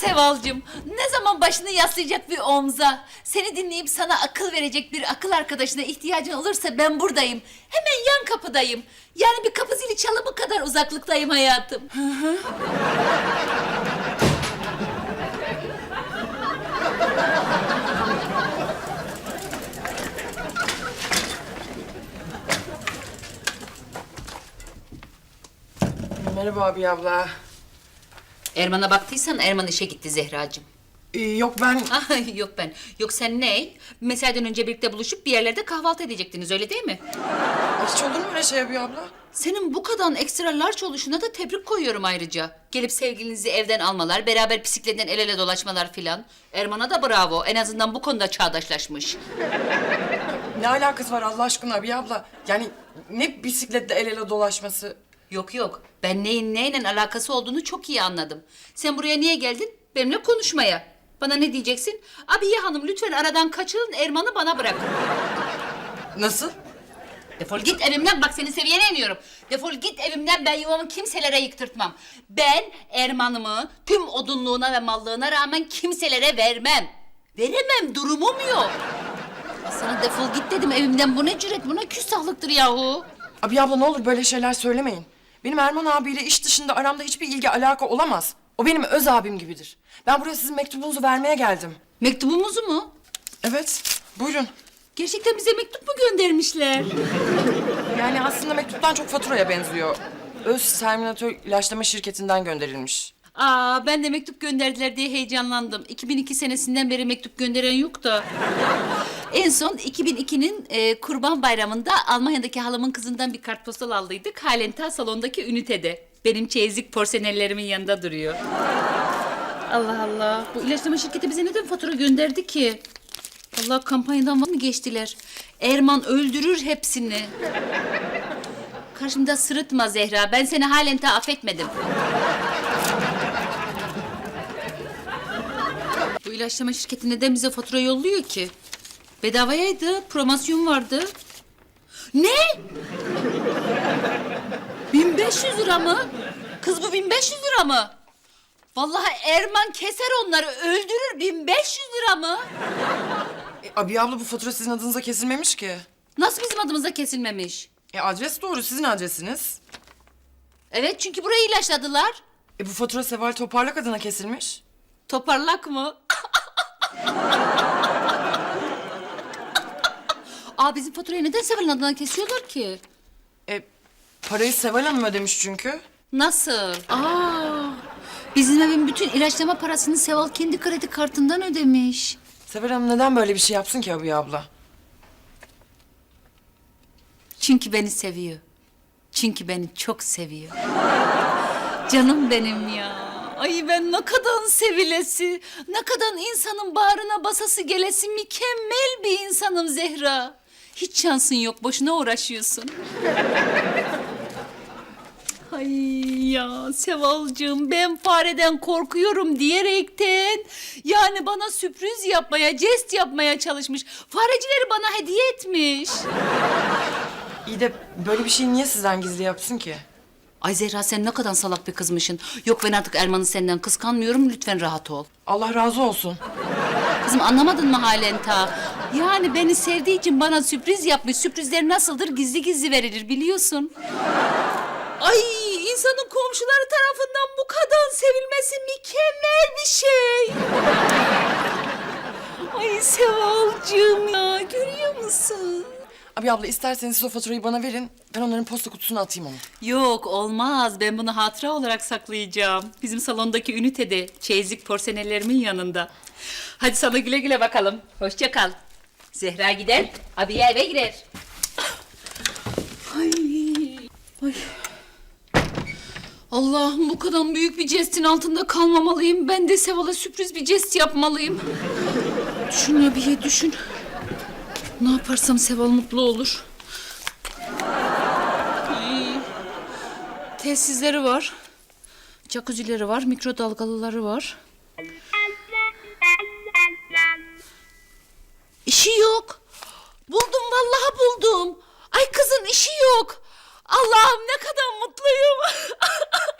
Sevalcığım. Ne zaman başını yaslayacak bir omza, seni dinleyip sana akıl verecek bir akıl arkadaşına ihtiyacın olursa ben buradayım. Hemen yan kapıdayım. Yani bir kapı zili çalımı kadar uzaklıktayım hayatım. Merhaba abi abla. Erman'a baktıysan Erman işe gitti Zehracığım. Ee, yok ben... Ah, yok ben. Yok sen ne? Mesaiden önce birlikte buluşup bir yerlerde kahvaltı edecektiniz öyle değil mi? Hiç olur mu öyle şey abi abla? Senin bu kadar ekstra large oluşuna da tebrik koyuyorum ayrıca. Gelip sevgilinizi evden almalar, beraber bisikletten el ele dolaşmalar filan. Erman'a da bravo. En azından bu konuda çağdaşlaşmış. Ne alakası var Allah aşkına abi abla? Yani ne bisikletle el ele dolaşması? Yok yok. Ben neyin neyle alakası olduğunu çok iyi anladım. Sen buraya niye geldin? Benimle konuşmaya. Bana ne diyeceksin? Abiye hanım lütfen aradan kaçırın Erman'ı bana bırakın. Nasıl? Defol git evimden bak seni seviyene iniyorum. Defol git evimden ben yuvamı kimselere yıktırtmam. Ben Erman'ımı tüm odunluğuna ve mallığına rağmen kimselere vermem. Veremem durumum yok. Ya Sana defol git dedim evimden bu ne cüret bu ne küstahlıktır yahu. Abi abla ne olur böyle şeyler söylemeyin. Benim Erman abiyle iş dışında aramda hiçbir ilgi alaka olamaz. O benim öz abim gibidir. Ben buraya sizin mektubunuzu vermeye geldim. Mektubumuzu mu? Evet, buyurun. Gerçekten bize mektup mu göndermişler? Yani aslında mektuptan çok faturaya benziyor. Öz Terminator ilaçlama şirketinden gönderilmiş. Aa ben de mektup gönderdiler diye heyecanlandım. 2002 senesinden beri mektup gönderen yok da. En son 2002'nin e, Kurban Bayramı'nda Almanya'daki halamın kızından bir kartpostal aldıydık. Halen ta salondaki ünitede. Benim çeyizlik porsenellerimin yanında duruyor. Allah Allah. Bu ilaçlama şirketi bize neden fatura gönderdi ki? Allah kampanyadan var mı geçtiler? Erman öldürür hepsini. Karşımda sırıtma Zehra. Ben seni halen ta affetmedim. Bu ilaçlama şirketi neden bize fatura yolluyor ki? Bedavayaydı, promosyon vardı. Ne? 1500 lira mı? Kız bu 1500 lira mı? Vallahi Erman keser onları, öldürür 1500 lira mı? E, abi abla bu fatura sizin adınıza kesilmemiş ki. Nasıl bizim adımıza kesilmemiş? E adres doğru, sizin adresiniz. Evet çünkü burayı ilaçladılar. E bu fatura Seval Toparlak adına kesilmiş. Toparlak mı? Aa bizim faturayı neden Seval'in adına kesiyorlar ki? E parayı Seval Hanım ödemiş çünkü. Nasıl? Aa, bizim evin bütün ilaçlama parasını Seval kendi kredi kartından ödemiş. Seval Hanım neden böyle bir şey yapsın ki abi abla? Çünkü beni seviyor. Çünkü beni çok seviyor. Canım benim ya. Ay ben ne kadar sevilesi, ne kadar insanın bağrına basası gelesi mükemmel bir insanım Zehra. Hiç şansın yok, boşuna uğraşıyorsun. Ay ya Sevalcığım ben fareden korkuyorum diyerekten yani bana sürpriz yapmaya, jest yapmaya çalışmış. Farecileri bana hediye etmiş. İyi de böyle bir şeyi niye sizden gizli yapsın ki? Ay Zehra sen ne kadar salak bir kızmışsın. Yok ben artık Erman'ı senden kıskanmıyorum lütfen rahat ol. Allah razı olsun. Kızım anlamadın mı halen ta? Yani beni sevdiği için bana sürpriz yapmış. Sürprizler nasıldır? Gizli gizli verilir biliyorsun. Ay insanın komşuları tarafından bu kadar sevilmesi mükemmel bir şey. Ay Sevalcığım ya görüyor musun? Abi abla isterseniz siz o faturayı bana verin. Ben onların posta kutusuna atayım onu. Yok olmaz. Ben bunu hatıra olarak saklayacağım. Bizim salondaki ünitede çeyizlik porsenellerimin yanında. Hadi sana güle güle bakalım. Hoşça kal. Zehra gider, abiye eve girer. Ay, ay. Allah'ım bu kadar büyük bir jestin altında kalmamalıyım. Ben de Seval'a sürpriz bir jest yapmalıyım. Düşün abiye düşün. Ne yaparsam Seval mutlu olur. Ay. Tesisleri var. Jacuzzileri var, mikrodalgalıları var. Yok. Buldum vallahi buldum. Ay kızın işi yok. Allah'ım ne kadar mutluyum.